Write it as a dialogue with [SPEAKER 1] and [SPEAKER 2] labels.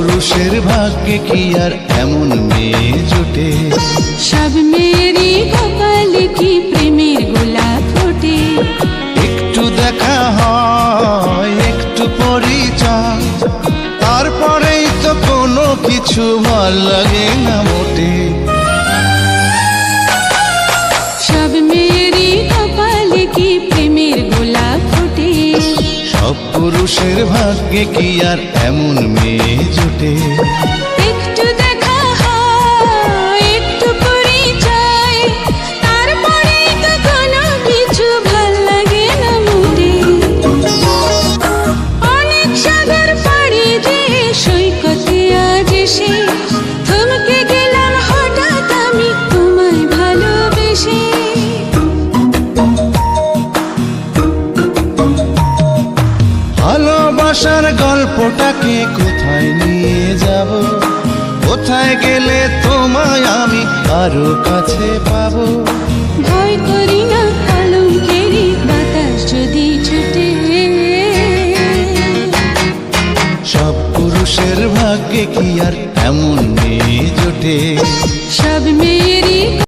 [SPEAKER 1] পুরুষের ভাগ্যে কি আর এমন মেয়ে জুটে?
[SPEAKER 2] সব মেয়েরই কপালে কি প্রেমের গোলাপ ফোটে
[SPEAKER 1] একটু দেখা হয় একটু পরিচয়। তারপরেই তো কোনো কিছু ভালো লাগে না পুরুষের ভাগ্যে কি আর এমন মেয়ে জোটে? ভালোবাসার গল্পটাকে কোথায় নিয়ে যাব? কোথায় গেলে তোমায় আমি আরও কাছে পাবো?
[SPEAKER 2] ভয় করি না কলঙ্কেরই বাতাস যদি ছুটে।
[SPEAKER 1] সব পুরুষের ভাগ্যে কি আর এমন মেয়ে জোটে?
[SPEAKER 2] সব মেয়ে